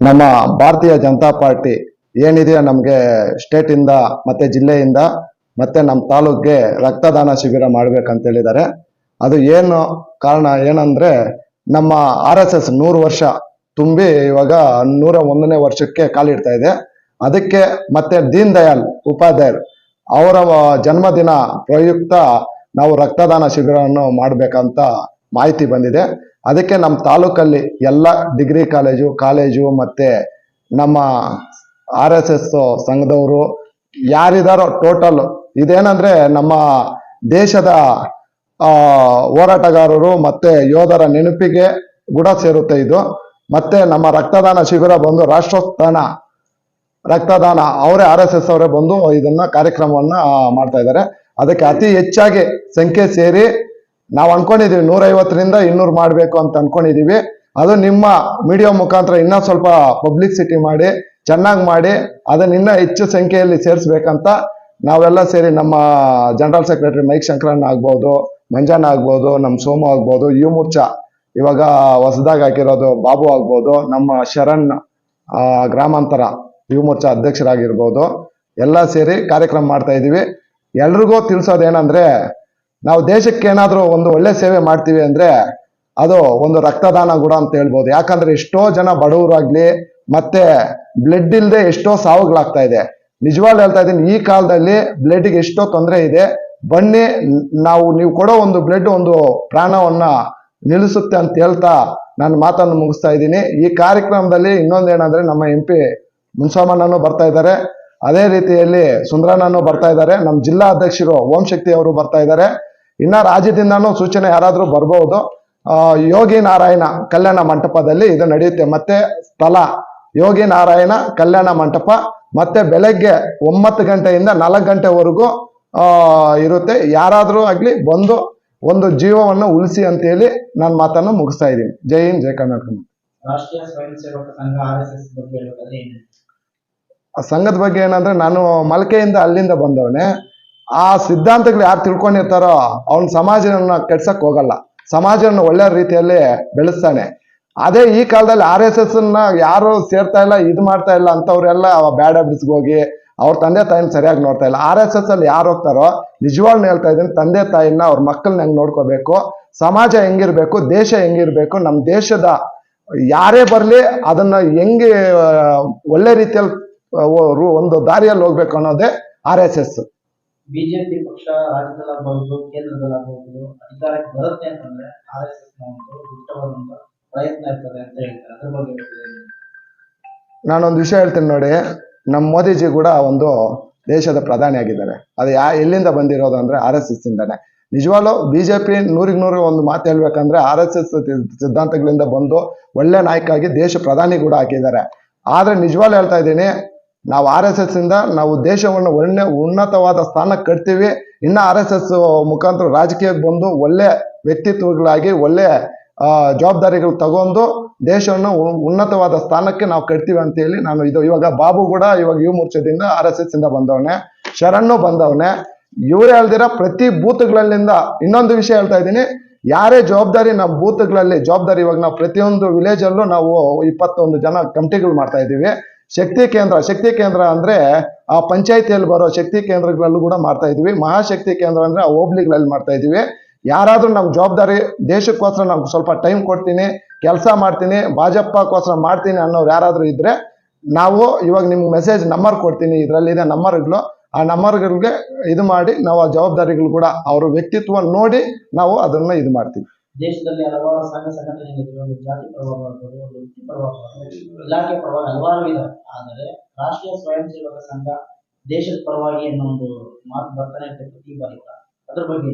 ನಮ್ಮ ಭಾರತೀಯ ಜನತಾ ಪಾರ್ಟಿ ಏನಿದೆಯೋ ನಮಗೆ ಸ್ಟೇಟಿಂದ ಮತ್ತೆ ಜಿಲ್ಲೆಯಿಂದ ಮತ್ತೆ ನಮ್ಮ ತಾಲೂಕ್ಗೆ ರಕ್ತದಾನ ಶಿಬಿರ ಮಾಡ್ಬೇಕಂತ ಹೇಳಿದ್ದಾರೆ. ಅದು ಏನು ಕಾರಣ ಏನಂದ್ರೆ ನಮ್ಮ ಆರ್ ಎಸ್ ಎಸ್ ನೂರು ವರ್ಷ ತುಂಬಿ ಇವಾಗ ನೂರ ಒಂದನೇ ವರ್ಷಕ್ಕೆ ಕಾಲಿಡ್ತಾ ಇದೆ. ಅದಕ್ಕೆ ಮತ್ತೆ ದೀನ್ ದಯಾಳ್ ಉಪಾಧ್ಯಾಯ ಅವರ ಜನ್ಮದಿನ ಪ್ರಯುಕ್ತ ನಾವು ರಕ್ತದಾನ ಶಿಬಿರವನ್ನು ಮಾಡಬೇಕಂತ ಮಾಹಿತಿ ಬಂದಿದೆ. ಅದಕ್ಕೆ ನಮ್ಮ ತಾಲೂಕಲ್ಲಿ ಎಲ್ಲ ಡಿಗ್ರಿ ಕಾಲೇಜು ಕಾಲೇಜು ಮತ್ತು ನಮ್ಮ ಆರ್ ಎಸ್ ಎಸ್ ಸಂಘದವರು ಯಾರಿದಾರೋ ಟೋಟಲ್ ಇದೇನಂದರೆ ನಮ್ಮ ದೇಶದ ಹೋರಾಟಗಾರರು ಮತ್ತೆ ಯೋಧರ ನೆನಪಿಗೆ ಕೂಡ ಸೇರುತ್ತೆ ಇದು. ಮತ್ತೆ ನಮ್ಮ ರಕ್ತದಾನ ಶಿಬಿರ ಬಂದು ರಾಷ್ಟ್ರೋತ್ಥಾನ, ರಕ್ತದಾನ ಅವರೇ ಆರ್ ಎಸ್ ಎಸ್ ಅವರೇ ಬಂದು ಇದನ್ನ ಕಾರ್ಯಕ್ರಮವನ್ನ ಮಾಡ್ತಾ ಇದ್ದಾರೆ. ಅದಕ್ಕೆ ಅತಿ ಹೆಚ್ಚಾಗಿ ಸಂಖ್ಯೆ ಸೇರಿ ನಾವು ಅನ್ಕೊಂಡಿದೀವಿ ನೂರೈವತ್ತರಿಂದ ಇನ್ನೂರು ಮಾಡಬೇಕು ಅಂತ ಅನ್ಕೊಂಡಿದೀವಿ. ಅದು ನಿಮ್ಮ ಮೀಡಿಯಾ ಮುಖಾಂತರ ಇನ್ನೂ ಸ್ವಲ್ಪ ಪಬ್ಲಿಸಿಟಿ ಮಾಡಿ, ಚೆನ್ನಾಗಿ ಮಾಡಿ, ಅದನ್ನ ಇನ್ನೂ ಹೆಚ್ಚು ಸಂಖ್ಯೆಯಲ್ಲಿ ಸೇರಿಸ್ಬೇಕಂತ ನಾವೆಲ್ಲ ಸೇರಿ ನಮ್ಮ ಜನರಲ್ ಸೆಕ್ರೆಟರಿ ಮೈಕ್ ಶಂಕರಣ್ಣ ಆಗ್ಬೋದು, ಮಂಜಾನ ಆಗ್ಬೋದು ನಮ್ಮ ಸೋಮು ಆಗ್ಬೋದು, ಯು ಮೂರ್ಛಾ, ಇವಾಗ ಹೊಸದಾಗಿ ಹಾಕಿರೋದು ಬಾಬು ಆಗ್ಬೋದು, ನಮ್ಮ ಶರಣ್ ಗ್ರಾಮಾಂತರ ಯು ಮೋರ್ಚಾ ಅಧ್ಯಕ್ಷರಾಗಿರ್ಬೋದು. ಎಲ್ಲ ಸೇರಿ ಕಾರ್ಯಕ್ರಮ ಮಾಡ್ತಾ ಇದೀವಿ. ಎಲ್ರಿಗೂ ತಿಳಿಸೋದೇನಂದ್ರೆ ನಾವು ದೇಶಕ್ಕೆ ಏನಾದರೂ ಒಂದು ಒಳ್ಳೆ ಸೇವೆ ಮಾಡ್ತೀವಿ ಅಂದರೆ ಅದು ಒಂದು ರಕ್ತದಾನ ಕೂಡ ಅಂತ ಹೇಳ್ಬೋದು. ಯಾಕಂದ್ರೆ ಎಷ್ಟೋ ಜನ ಬಡವರಾಗ್ಲಿ ಮತ್ತೆ ಬ್ಲಡ್ ಇಲ್ಲದೆ ಎಷ್ಟೋ ಸಾವುಗಳಾಗ್ತಾ ಇದೆ. ನಿಜವಾಗ್ಲು ಹೇಳ್ತಾ ಇದ್ದೀನಿ, ಈ ಕಾಲದಲ್ಲಿ ಬ್ಲಡ್ಗೆ ಎಷ್ಟೋ ತೊಂದರೆ ಇದೆ. ಬನ್ನಿ, ನಾವು, ನೀವು ಕೊಡೋ ಒಂದು ಬ್ಲಡ್ ಒಂದು ಪ್ರಾಣವನ್ನ ನಿಲ್ಲಿಸುತ್ತೆ ಅಂತ ಹೇಳ್ತಾ ನಾನು ಮಾತನ್ನು ಮುಗಿಸ್ತಾ ಇದ್ದೀನಿ. ಈ ಕಾರ್ಯಕ್ರಮದಲ್ಲಿ ಇನ್ನೊಂದೇನಂದ್ರೆ ನಮ್ಮ ಎಂ ಪಿ ಮುನ್ಸಾಮಣ್ಣನೂ ಬರ್ತಾ ಇದ್ದಾರೆ. ಅದೇ ರೀತಿಯಲ್ಲಿ ಸುಂದರಣ್ಣನು ಬರ್ತಾ ಇದ್ದಾರೆ. ನಮ್ಮ ಜಿಲ್ಲಾ ಅಧ್ಯಕ್ಷರು ಓಂ ಶಕ್ತಿ ಅವರು ಬರ್ತಾ ಇದ್ದಾರೆ. ಇನ್ನ ರಾಜ್ಯದಿಂದನೂ ಸೂಚನೆ ಯಾರಾದರೂ ಬರಬಹುದು ಆ, ಯೋಗಿ ನಾರಾಯಣ ಕಲ್ಯಾಣ ಮಂಟಪದಲ್ಲಿ ಇದು ನಡೆಯುತ್ತೆ. ಮತ್ತೆ ಸ್ಥಳ ಯೋಗಿ ನಾರಾಯಣ ಕಲ್ಯಾಣ ಮಂಟಪ ಮತ್ತೆ ಬೆಳಗ್ಗೆ ಒಂಬತ್ತು ಗಂಟೆಯಿಂದ ನಾಲ್ಕು ಗಂಟೆವರೆಗೂ ಆ ಇರುತ್ತೆ. ಯಾರಾದರೂ ಆಗಲಿ ಬಂದು ಒಂದು ಜೀವವನ್ನು ಉಳಿಸಿ ಅಂತೇಳಿ ನನ್ನ ಮಾತನ್ನು ಮುಗಿಸ್ತಾ ಇದ್ದೀನಿ. ಜೈ ಹಿಂದ್ ಜೈ ಕರ್ನಾಟಕ. ಸಂಘದ ಬಗ್ಗೆ ಏನಂದ್ರೆ ನಾನು ಮಲ್ಕೆಯಿಂದ ಅಲ್ಲಿಂದ ಬಂದವನೇ. ಆ ಸಿದ್ಧಾಂತಗಳು ಯಾರು ತಿಳ್ಕೊಂಡಿರ್ತಾರೋ ಅವನ್ ಸಮಾಜನ ಕೆಡ್ಸಕ್ ಹೋಗಲ್ಲ. ಸಮಾಜವನ್ನು ಒಳ್ಳೆ ರೀತಿಯಲ್ಲಿ ಬೆಳೆಸ್ತಾನೆ. ಅದೇ ಈ ಕಾಲದಲ್ಲಿ ಆರ್ ಎಸ್ ಎಸ್ನ ಯಾರು ಸೇರ್ತಾ ಇಲ್ಲ, ಇದು ಮಾಡ್ತಾ ಇಲ್ಲ ಅಂತವ್ರೆಲ್ಲ ಬ್ಯಾಡ ಹೋಗಿ ಅವ್ರ ತಂದೆ ತಾಯಿನ ಸರಿಯಾಗಿ ನೋಡ್ತಾ ಇಲ್ಲ. ಆರ್ ಎಸ್ ಎಸ್ ಅಲ್ಲಿ ಯಾರು ಹೋಗ್ತಾರೋ ನಿಜವಾಗ್ಲೂ ಹೇಳ್ತಾ ಇದ್ದೀನಿ, ತಂದೆ ತಾಯಿನ ಅವ್ರ ಮಕ್ಕಳನ್ನ ಹೆಂಗ್ ನೋಡ್ಕೋಬೇಕು, ಸಮಾಜ ಹೆಂಗಿರ್ಬೇಕು, ದೇಶ ಹೆಂಗಿರ್ಬೇಕು ನಮ್ಮ ದೇಶದ ಯಾರೇ ಬರಲಿ ಅದನ್ನ ಹೆಂಗೆ ಒಳ್ಳೆ ರೀತಿಯಲ್ಲಿ ಒಂದು ದಾರಿಯಲ್ಲಿ ಹೋಗ್ಬೇಕು ಅನ್ನೋದೇ ಆರ್ ಎಸ್ ಎಸ್. ಬಿಜೆಪಿ ಪಕ್ಷ ರಾಜ್ಯದಲ್ಲಾಗಬಹುದು, ಕೇಂದ್ರದಲ್ಲಾಗಬಹುದು, ಅಧಿಕಾರಕ್ಕೆ ಬರುತ್ತೆ ಅಂತಂದ್ರೆ ಆರ್ ಎಸ್ ಎಸ್ ದುಷ್ಟವಾದಂತ ಪ್ರಯತ್ನ ಇರ್ತದೆ ಅಂತ ಹೇಳ್ತಾರೆ. ಅದ್ರ ಬಗ್ಗೆ? ನಾನೊಂದು ವಿಷಯ ಹೇಳ್ತೀನಿ ನೋಡಿ. ನಮ್ಮ ಮೋದಿಜಿ ಕೂಡ ಒಂದು ದೇಶದ ಪ್ರಧಾನಿ ಆಗಿದ್ದಾರೆ. ಅದು ಯಾ, ಎಲ್ಲಿಂದ ಬಂದಿರೋದು ಅಂದ್ರೆ ಆರ್ ಎಸ್ ಎಸ್ ಇಂದಾನೆ. ನಿಜವಾಗ್ಲೂ ಬಿಜೆಪಿ ನೂರಿಗೆ ನೂರು ಒಂದು ಮಾತು ಹೇಳ್ಬೇಕಂದ್ರೆ ಆರ್ ಎಸ್ ಎಸ್ ಸಿದ್ಧಾಂತಗಳಿಂದ ಬಂದು ಒಳ್ಳೆ ನಾಯಕ ಆಗಿ ದೇಶ ಪ್ರಧಾನಿ ಕೂಡ ಹಾಕಿದ್ದಾರೆ. ಆದ್ರೆ ನಿಜವಾಗ್ಲೂ ಹೇಳ್ತಾ ಇದ್ದೀನಿ ನಾವು ಆರ್ ಎಸ್ ಎಸ್ ಇಂದ ನಾವು ದೇಶವನ್ನು ಒಳ್ಳೆ ಉನ್ನತವಾದ ಸ್ಥಾನಕ್ಕೆ ಕಟ್ತೀವಿ. ಇನ್ನ ಆರ್ ಎಸ್ ಎಸ್ ಮುಖಾಂತರ ರಾಜಕೀಯಕ್ಕೆ ಬಂದು ಒಳ್ಳೆ ವ್ಯಕ್ತಿತ್ವಗಳಾಗಿ ಒಳ್ಳೆ ಜವಾಬ್ದಾರಿಗಳು ತಗೊಂಡು ದೇಶವನ್ನು ಉನ್ನತವಾದ ಸ್ಥಾನಕ್ಕೆ ನಾವು ಕಟ್ತೀವಿ ಅಂತ ಹೇಳಿ ನಾನು ಇದು, ಇವಾಗ ಬಾಬು ಕೂಡ ಇವಾಗ ಯುವ ಮೋರ್ಚಾದಿಂದ ಆರ್ ಎಸ್ ಎಸ್ ಇಂದ ಬಂದವನೆ, ಶರಣ್ಣು ಬಂದವನೆ. ಇವರೇ ಹೇಳ್ದಿರ ಪ್ರತಿ ಬೂತ್ಗಳಲ್ಲಿಂದ ಇನ್ನೊಂದು ವಿಷಯ ಹೇಳ್ತಾ ಇದ್ದೀನಿ. ಯಾರೇ ಜವಾಬ್ದಾರಿ ನಮ್ಮ ಬೂತ್ಗಳಲ್ಲಿ, ಜವಾಬ್ದಾರಿ ಇವಾಗ ನಾವು ಪ್ರತಿಯೊಂದು ವಿಲೇಜಲ್ಲೂ ನಾವು ಇಪ್ಪತ್ತೊಂದು ಜನ ಕಮಿಟಿಗಳು ಮಾಡ್ತಾ ಇದ್ದೀವಿ. ಶಕ್ತಿ ಕೇಂದ್ರ ಶಕ್ತಿ ಕೇಂದ್ರ ಅಂದ್ರೆ ಆ ಪಂಚಾಯತಿಯಲ್ಲಿ ಬರೋ ಶಕ್ತಿ ಕೇಂದ್ರಗಳಲ್ಲೂ ಕೂಡ ಮಾಡ್ತಾ ಇದೀವಿ. ಮಹಾಶಕ್ತಿ ಕೇಂದ್ರ ಅಂದ್ರೆ ಆ ಹೋಬ್ಳಿಗಳಲ್ಲಿ ಮಾಡ್ತಾ ಇದೀವಿ. ಯಾರಾದರೂ ನಮ್ ಜವಾಬ್ದಾರಿ ದೇಶಕ್ಕೋಸ್ಕರ ನಾವು ಸ್ವಲ್ಪ ಟೈಮ್ ಕೊಡ್ತೀನಿ, ಕೆಲಸ ಮಾಡ್ತೀನಿ, ಭಾಜಪಕ್ಕೋಸ್ಕರ ಮಾಡ್ತೀನಿ ಅನ್ನೋರು ಯಾರಾದರೂ ಇದ್ದರೆ ನಾವು ಇವಾಗ ನಿಮ್ಗೆ ಮೆಸೇಜ್ ನಂಬರ್ ಕೊಡ್ತೀನಿ. ಇದರಲ್ಲಿದೆ ನಂಬರ್ಗಳು ಆ ನಂಬರ್ಗಳಿಗೆ ಇದು ಮಾಡಿ ನಾವು ಆ ಜವಾಬ್ದಾರಿಗಳು ಕೂಡ ಅವ್ರ ವ್ಯಕ್ತಿತ್ವ ನೋಡಿ ನಾವು ಅದನ್ನ ಇದು ಮಾಡ್ತೀವಿ. ದೇಶದಲ್ಲಿ ಹಲವಾರು ಸಂಘ ಸಂಘಟನೆಗಳಿವೆ. ಒಂದು ಜಾತಿ ಪರವಾಗಬಹುದು ಒಂದು ವೃತ್ತಿ ಪ್ರಭಾವ ಇಲಾಖೆ ಪರವಾಗಿ ಹಲವಾರು ಇದೆ ಆದರೆ ರಾಷ್ಟ್ರೀಯ ಸ್ವಯಂ ಸೇವಕ ಸಂಘ ದೇಶದ ಪರವಾಗಿ ಅನ್ನೋ ಒಂದು ಮಾತು ಬರ್ತಾನೆ ಇರುತ್ತೆ ಪ್ರತಿ ಬಾರಿ ಅದ್ರ ಬಗ್ಗೆ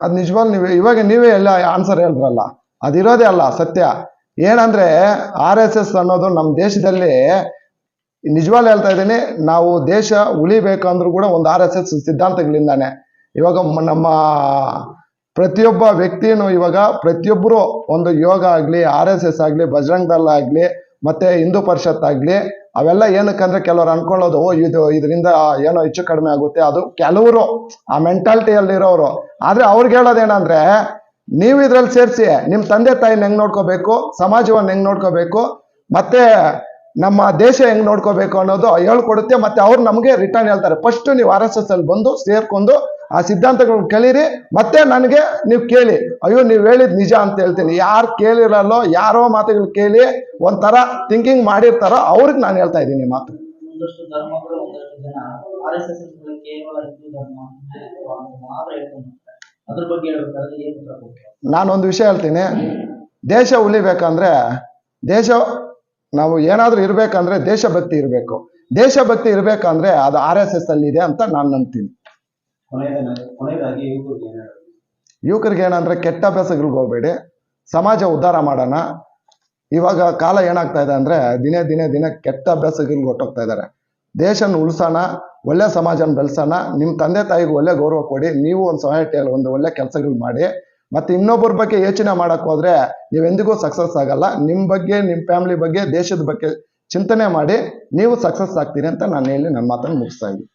ಅದ್ ನಿಜವಾಗ್ ನೀವು, ಇವಾಗ ನೀವೇ ಎಲ್ಲ ಆನ್ಸರ್ ಹೇಳಿದ್ರಲ್ಲ. ಅದಿರೋದೇ ಅಲ್ಲ, ಸತ್ಯ. ಏನಂದ್ರೆ ಆರ್ ಎಸ್ ಎಸ್ ಅನ್ನೋದು ನಮ್ಮ ದೇಶದಲ್ಲಿ ನಿಜವಾಗ್ಲೂ ಹೇಳ್ತಾ ಇದ್ದೀನಿ, ನಾವು ದೇಶ ಉಳಿಬೇಕಂದ್ರೂ ಕೂಡ ಒಂದು ಆರ್ ಎಸ್ ಎಸ್ ಸಿದ್ಧಾಂತಗಳಿಂದಾನೆ. ಇವಾಗ ನಮ್ಮ ಪ್ರತಿಯೊಬ್ಬ ವ್ಯಕ್ತಿನೂ ಇವಾಗ ಪ್ರತಿಯೊಬ್ಬರು ಒಂದು ಯೋಗ ಆಗಲಿ, ಆರ್ ಎಸ್ ಎಸ್ ಆಗಲಿ ಬಜರಂಗ್ ದಳ ಆಗಲಿ, ಮತ್ತೆ ಹಿಂದೂ ಪರಿಷತ್ ಆಗಲಿ, ಅವೆಲ್ಲ ಏನಕ್ಕಂದ್ರೆ ಕೆಲವರು ಅನ್ಕೊಳ್ಳೋದು, ಓ, ಇದು ಇದರಿಂದ ಏನೋ ಹೆಚ್ಚು ಕಡಿಮೆ ಆಗುತ್ತೆ. ಅದು ಕೆಲವರು, ಆ ಮೆಂಟಾಲಿಟಿಯಲ್ಲಿರೋರು. ಆದರೆ ಅವ್ರಿಗೆ ಹೇಳೋದೇನಂದ್ರೆ, ನೀವು ಇದರಲ್ಲಿ ಸೇರಿಸಿ ನಿಮ್ಮ ತಂದೆ ತಾಯಿನ ಹೆಂಗೆ ನೋಡ್ಕೋಬೇಕು, ಸಮಾಜವನ್ನು ಹೆಂಗೆ ನೋಡ್ಕೋಬೇಕು, ಮತ್ತೆ ನಮ್ಮ ದೇಶ ಹೆಂಗೆ ನೋಡ್ಕೋಬೇಕು ಅನ್ನೋದು ಹೇಳ್ಕೊಡುತ್ತೆ, ಮತ್ತೆ ಅವ್ರು ನಮಗೆ ರಿಟರ್ನ್ ಹೇಳ್ತಾರೆ. ಫಸ್ಟ್ ನೀವು ಆರ್ ಎಸ್ ಎಸ್ ಅಲ್ಲಿ ಬಂದು ಸೇರ್ಕೊಂಡು ಆ ಸಿದ್ಧಾಂತಗಳನ್ನ ಕಲೀರಿ ಮತ್ತೆ ನನಗೆ ನೀವು ಕೇಳಿ. ಅಯ್ಯೋ ನೀವು ಹೇಳಿದ್ ನಿಜ ಅಂತ ಹೇಳ್ತೀನಿ. ಯಾರು ಕೇಳಿರಲ್ಲೋ ಯಾರೋ ಮಾತುಗಳು ಕೇಳಿ ಒಂಥರ ಥಿಂಕಿಂಗ್ ಮಾಡಿರ್ತಾರೋ ಅವ್ರಿಗೆ ನಾನು ಹೇಳ್ತಾ ಇದ್ದೀನಿ ಮಾತು? ನಾನೊಂದು ವಿಷಯ ಹೇಳ್ತೀನಿ. ದೇಶ ಉಳಿಬೇಕಂದ್ರೆ ದೇಶ ನಾವು ಏನಾದ್ರೂ ಇರ್ಬೇಕಂದ್ರೆ ದೇಶಭಕ್ತಿ ಇರಬೇಕು. ದೇಶಭಕ್ತಿ ಇರ್ಬೇಕಂದ್ರೆ ಅದು ಆರ್ ಎಸ್ ಎಸ್ ಅಲ್ಲಿ ಇದೆ ಅಂತ ನಾನು ನಂಬ್ತೀನಿ. ಯುವಕರಿಗೆ ಏನ್ ಏನಂದ್ರೆ ಕೆಟ್ಟ ಅಭ್ಯಾಸಗಳಿಗೆ ಹೋಗ್ಬೇಡಿ, ಸಮಾಜ ಉದ್ಧಾರ ಮಾಡೋಣ. ಇವಾಗ ಕಾಲ ಏನಾಗ್ತಾ ಇದೆ ಅಂದ್ರೆ ದಿನೇ ದಿನೇ ದಿನೇ ಕೆಟ್ಟ ಅಭ್ಯಾಸಗಳಿಗೆ ಹೊಟ್ಟೋಗ್ತಾ ಇದ್ದಾರೆ. ದೇಶನ ಉಳಿಸೋಣ, ಒಳ್ಳೆ ಸಮಾಜನ ಬೆಳೆಸೋಣ ನಿಮ್ಮ ತಂದೆ ತಾಯಿಗೆ ಒಳ್ಳೆ ಗೌರವ ಕೊಡಿ, ನೀವು ಒಂದು ಸೊಸೈಟಿಯಲ್ಲಿ ಒಂದು ಒಳ್ಳೆ ಕೆಲಸಗಳು ಮಾಡಿ, ಮತ್ತೆ ಇನ್ನೊಬ್ಬರ ಬಗ್ಗೆ ಯೋಚನೆ ಮಾಡಕ್ ಹೋದ್ರೆ ನೀವೆಂದಿಗೂ ಸಕ್ಸಸ್ ಆಗಲ್ಲ. ನಿಮ್ಮ ಬಗ್ಗೆ ನಿಮ್ಮ ಫ್ಯಾಮಿಲಿ ಬಗ್ಗೆ, ದೇಶದ ಬಗ್ಗೆ ಚಿಂತನೆ ಮಾಡಿ, ನೀವು ಸಕ್ಸಸ್ ಆಗ್ತೀರಿ ಅಂತ ನಾನು ಹೇಳಿ ನನ್ನ ಮಾತನ್ನು ಮುಗಿಸ್ತಾ ಇದ್ದೀನಿ.